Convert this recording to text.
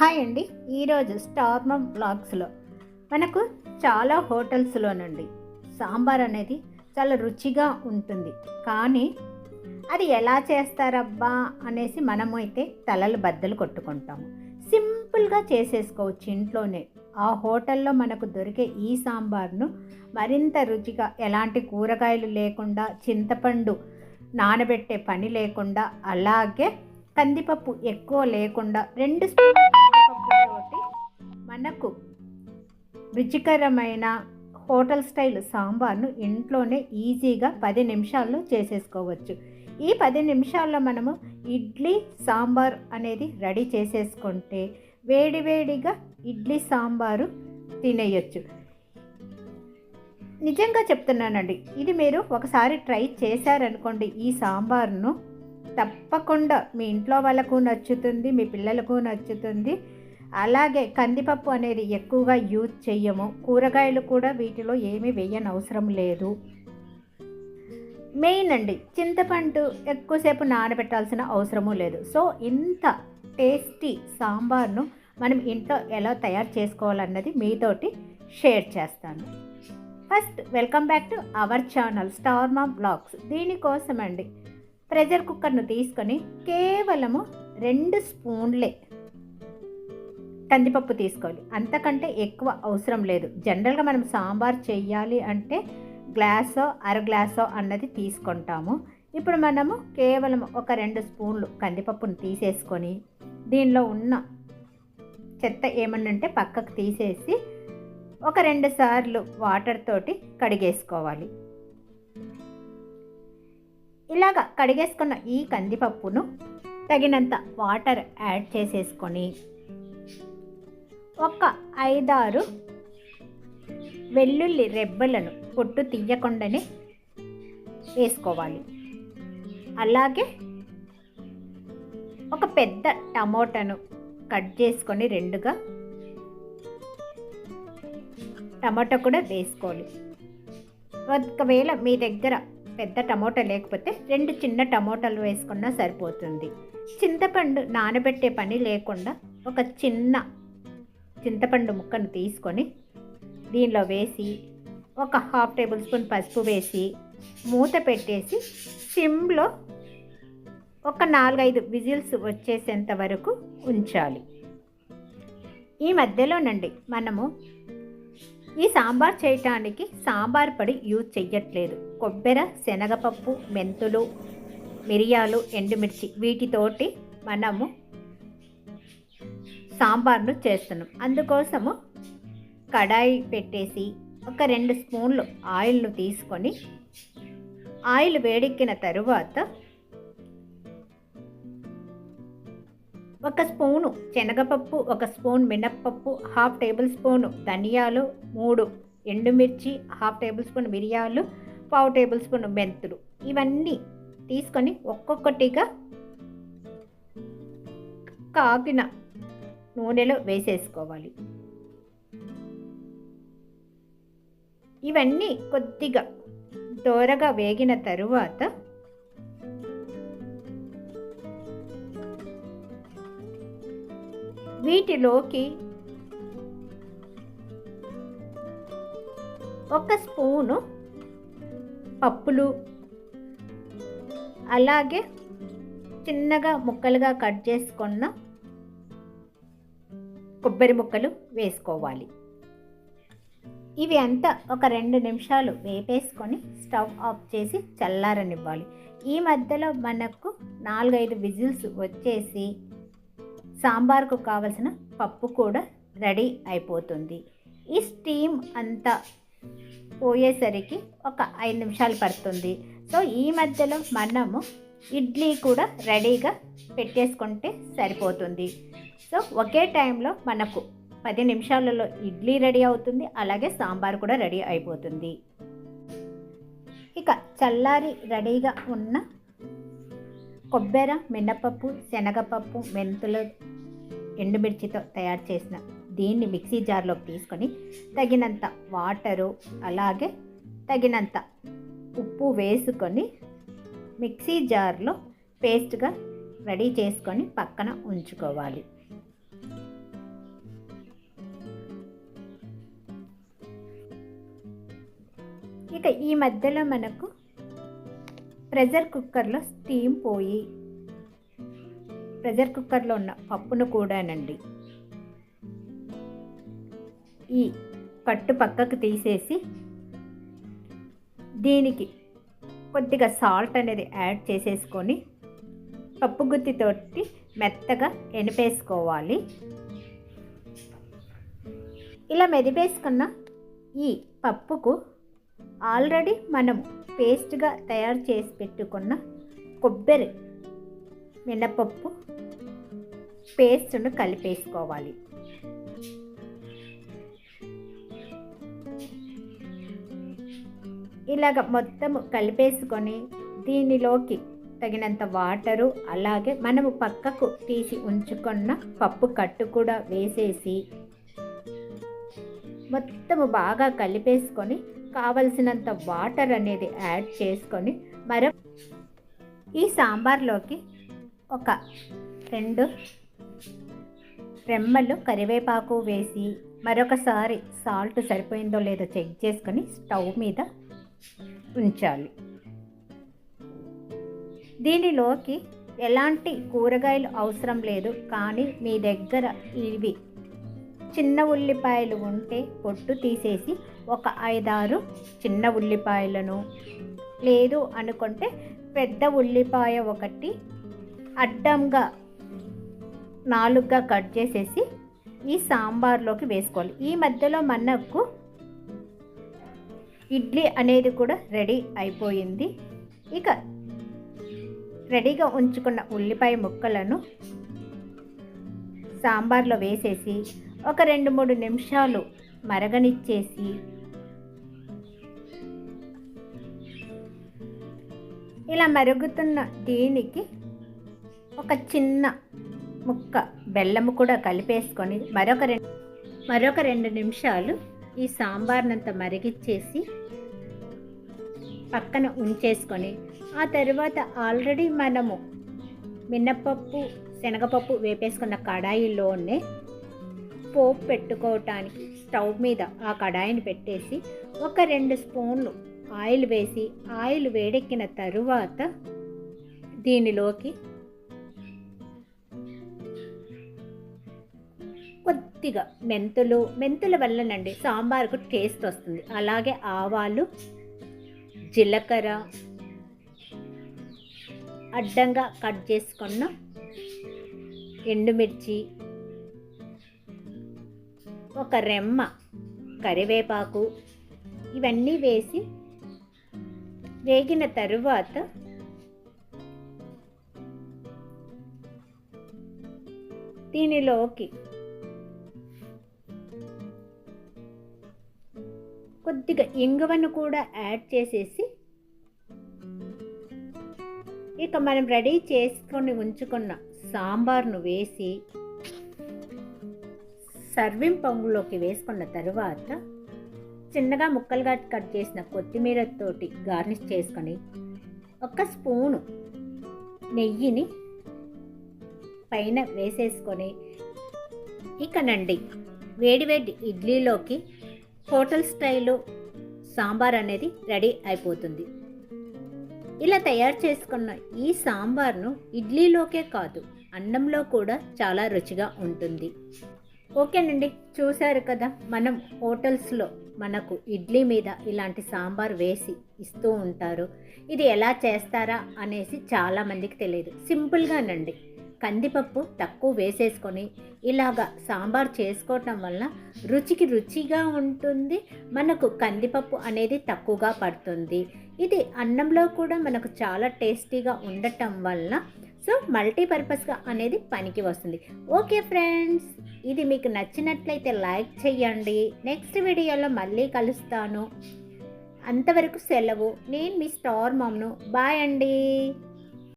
Hi అండి. ఈరోజు స్టార్మ బ్లాగ్స్లో మనకు చాలా హోటల్స్లో నుండి సాంబార్ అనేది చాలా రుచిగా ఉంటుంది. కానీ అది ఎలా చేస్తారబ్బా అనేసి మనము అయితే తలలు బద్దలు కొట్టుకుంటాము. సింపుల్గా చేసేసుకోవచ్చు ఇంట్లోనే. ఆ హోటల్లో మనకు దొరికే ఈ సాంబార్ను మరింత రుచిగా ఎలాంటి కూరగాయలు లేకుండా చింతపండు నానబెట్టే పని లేకుండా అలాగే కందిపప్పు ఎక్కువ లేకుండా రెండు స్పూన్ల మనకు రుచికరమైన హోటల్ స్టైల్ సాంబార్ను ఇంట్లోనే ఈజీగా పది నిమిషాల్లో చేసేసుకోవచ్చు. ఈ పది నిమిషాల్లో మనము ఇడ్లీ సాంబార్ అనేది రెడీ చేసేసుకుంటే వేడివేడిగా ఇడ్లీ సాంబారు తినేయొచ్చు. నిజంగా చెప్తున్నానండి ఇది మీరు ఒకసారి ట్రై చేశారనుకోండి ఈ సాంబార్ను తప్పకుండా మీ ఇంట్లో వాళ్ళకు నచ్చుతుంది మీ పిల్లలకు నచ్చుతుంది. అలాగే కందిపప్పు అనేది ఎక్కువగా యూజ్ చెయ్యము. కూరగాయలు కూడా వీటిలో ఏమీ వేయనవసరం లేదు. మెయిన్ అండి చింతపండు ఎక్కువసేపు నానబెట్టాల్సిన అవసరము లేదు. సో ఇంత టేస్టీ సాంబార్ను మనం ఇంట్లో ఎలా తయారు చేసుకోవాలన్నది మీతోటి షేర్ చేస్తాను. First welcome back to our channel star mom blogs. దీనికోసం అండి ప్రెషర్ కుక్కర్ను తీసుకొని కేవలము రెండు స్పూన్లే కందిపప్పు తీసుకోవాలి. అంతకంటే ఎక్కువ అవసరం లేదు. జనరల్గా మనం సాంబార్ చేయాలి అంటే గ్లాసో అర గ్లాసో అన్నది తీసుకుంటాము. ఇప్పుడు మనము కేవలం ఒక రెండు స్పూన్లు కందిపప్పును తీసేసుకొని దీనిలో ఉన్న చెత్త ఏమన్నంటే పక్కకు తీసేసి ఒక రెండు సార్లు వాటర్ తోటి కడిగేసుకోవాలి. ఇలాగ కడిగేసుకున్న ఈ కందిపప్పును తగినంత వాటర్ యాడ్ చేసేసుకొని ఒక ఐదారు వెల్లుల్లి రెబ్బలను పొట్టు తీయకుండానే వేసుకోవాలి. అలాగే ఒక పెద్ద టమోటాను కట్ చేసుకొని రెండుగా టమాటా కూడా వేసుకోవాలి. ఒకవేళ మీ దగ్గర పెద్ద టమోటా లేకపోతే రెండు చిన్న టమోటాలు వేసుకున్నా సరిపోతుంది. చింతపండు నానబెట్టే పని లేకుండా ఒక చిన్న చింతపండు ముక్కను తీసుకొని దీనిలో వేసి ఒక హాఫ్ టేబుల్ స్పూన్ పసుపు వేసి మూత పెట్టేసి సిమ్లో ఒక నాలుగైదు విజిల్స్ వచ్చేసేంత వరకు ఉంచాలి. ఈ మధ్యలోనండి మనము ఈ సాంబార్ చేయటానికి సాంబార్ పొడి యూజ్ చెయ్యట్లేదు. కొబ్బరి శనగపప్పు మెంతులు మిరియాలు ఎండుమిర్చి వీటితోటి మనము సాంబార్ను చేస్తున్నాం. అందుకోసము కడాయి పెట్టేసి ఒక రెండు స్పూన్లు ఆయిల్ను తీసుకొని ఆయిల్ వేడెక్కిన తరువాత ఒక స్పూను శనగపప్పు ఒక స్పూన్ మినప్పప్పు హాఫ్ టేబుల్ స్పూను ధనియాలు మూడు ఎండుమిర్చి హాఫ్ టేబుల్ స్పూన్ మిరియాలు పావు టేబుల్ స్పూన్ మెంతులు. ఇవన్నీ తీసుకొని ఒక్కొక్కటిగా కాగిన నూనెలో వేసేసుకోవాలి. ఇవన్నీ కొద్దిగా దోరగా వేగిన తరువాత వీటిలోకి ఒక స్పూను పప్పులు అలాగే చిన్నగా ముక్కలుగా కట్ చేసుకున్న కొబ్బరి ముక్కలు వేసుకోవాలి. ఇవి అంతా ఒక రెండు నిమిషాలు వేపేసుకొని స్టవ్ ఆఫ్ చేసి చల్లారనివ్వాలి. ఈ మధ్యలో మనకు నాలుగైదు విజిల్స్ వచ్చేసి సాంబార్కు కావలసిన పప్పు కూడా రెడీ అయిపోతుంది. ఈ స్టీమ్ అంతా పోయేసరికి ఒక ఐదు నిమిషాలు పడుతుంది. సో ఈ మధ్యలో మనము ఇడ్లీ కూడా రెడీగా పెట్టేసుకుంటే సరిపోతుంది. సో ఒకే టైంలో మనకు పది నిమిషాలలో ఇడ్లీ రెడీ అవుతుంది అలాగే సాంబార్ కూడా రెడీ అయిపోతుంది. ఇక చల్లారి రెడీగా ఉన్న కొబ్బరి మినపప్పు శనగపప్పు మెంతులు ఎండుమిర్చితో తయారు చేసిన దీన్ని మిక్సీ జార్లోకి తీసుకొని తగినంత వాటరు అలాగే తగినంత ఉప్పు వేసుకొని మిక్సీ జార్లో పేస్ట్గా రెడీ చేసుకొని పక్కన ఉంచుకోవాలి. ఇక ఈ మధ్యలో మనకు ప్రెషర్ కుక్కర్లో స్టీమ్ పోయి ప్రెషర్ కుక్కర్లో ఉన్న పప్పును కూడానండి ఈ కట్టు పక్కకు తీసేసి దీనికి కొద్దిగా సాల్ట్ అనేది యాడ్ చేసేసుకొని పప్పు గుత్తితోటి మెత్తగా ఎనిపేసుకోవాలి. ఇలా మెదిపేసుకున్న ఈ పప్పుకు ఆల్రెడీ మనం పేస్ట్గా తయారు చేసి పెట్టుకున్న కొబ్బరి మినపప్పు పేస్ట్ను కలిపేసుకోవాలి. ఇలాగ మొత్తం కలిపేసుకొని దీనిలోకి తగినంత వాటరు అలాగే మనము పక్కకు తీసి ఉంచుకున్న పప్పు కట్టు కూడా వేసేసి మొత్తము బాగా కలిపేసుకొని కావలసినంత వాటర్ అనేది యాడ్ చేసుకొని మరో ఈ సాంబార్లోకి ఒక రెండు రెమ్మలు కరివేపాకు వేసి మరొకసారి సాల్ట్ సరిపోయిందో లేదో చెక్ చేసుకొని స్టవ్ మీద ఉంచాలి. దీనిలోకి ఎలాంటి కూరగాయలు అవసరం లేదు కానీ మీ దగ్గర ఇవి చిన్న ఉల్లిపాయలు ఉంటే పొట్టు తీసేసి ఒక ఐదారు చిన్న ఉల్లిపాయలను. లేదు అనుకుంటే పెద్ద ఉల్లిపాయ ఒకటి అడ్డంగా నాలుగుగా కట్ చేసేసి ఈ సాంబార్లోకి వేసుకోవాలి. ఈ మధ్యలో మనకు ఇడ్లీ అనేది కూడా రెడీ అయిపోయింది. ఇక రెడీగా ఉంచుకున్న ఉల్లిపాయ ముక్కలను సాంబార్లో వేసేసి ఒక రెండు మూడు నిమిషాలు మరగనిచ్చేసి ఇలా మరుగుతున్న దీనికి ఒక చిన్న ముక్క బెల్లము కూడా కలిపేసుకొని మరొక రెండు మరొక రెండు నిమిషాలు ఈ సాంబార్నంతా మరిగిచ్చేసి పక్కన ఉంచేసుకొని ఆ తర్వాత ఆల్రెడీ మనము మినపప్పు శనగపప్పు వేపేసుకున్న కడాయిలోనే పోపు పెట్టుకోవటానికి స్టవ్ మీద ఆ కడాయిని పెట్టేసి ఒక రెండు స్పూన్లు ఆయిల్ వేసి ఆయిల్ వేడెక్కిన తరువాత దీనిలోకి కొద్దిగా మెంతులు మెంతుల వల్లనండి సాంబార్కు టేస్ట్ వస్తుంది. అలాగే ఆవాలు జీలకర్ర అడ్డంగా కట్ చేసుకున్న ఎండుమిర్చి ఒక రెమ్మ కరివేపాకు ఇవన్నీ వేసి వేగిన తరువాత దీనిలోకి కొద్దిగా ఇంగువను కూడా యాడ్ చేసేసి ఇక మనం రెడీ చేసుకొని ఉంచుకున్న సాంబార్ను వేసి సర్వింగ్ పొంగులోకి వేసుకున్న తరువాత చిన్నగా ముక్కలుగా కట్ చేసిన కొత్తిమీరతోటి గార్నిష్ చేసుకొని ఒక స్పూను నెయ్యిని పైన వేసేసుకొని ఇకనండి వేడివేడి ఇడ్లీలోకి హోటల్ స్టైల్లో సాంబార్ అనేది రెడీ అయిపోతుంది. ఇలా తయారు చేసుకున్న ఈ సాంబార్ను ఇడ్లీలోకే కాదు అన్నంలో కూడా చాలా రుచిగా ఉంటుంది. ఓకేనండి చూశారు కదా మనం హోటల్స్లో మనకు ఇడ్లీ మీద ఇలాంటి సాంబార్ వేసి ఇస్తూ ఉంటారు. ఇది ఎలా చేస్తారా అనేసి చాలామందికి తెలియదు. సింపుల్గానండి కందిపప్పు తక్కువ వేసేసుకొని ఇలాగా సాంబార్ చేసుకోవటం వల్ల రుచికి రుచిగా ఉంటుంది మనకు కందిపప్పు అనేది తక్కువగా పడుతుంది. ఇది అన్నంలో కూడా మనకు చాలా టేస్టీగా ఉండటం వల్ల సో మల్టీపర్పస్గా అనేది పనికి వస్తుంది. ఓకే ఫ్రెండ్స్ ఇది మీకు నచ్చినట్లయితే లైక్ చేయండి నెక్స్ట్ వీడియోలో మళ్ళీ కలుస్తాను. అంతవరకు సెలవు. నేను మీ స్టార్ మామ్ను. బాయ్ అండి.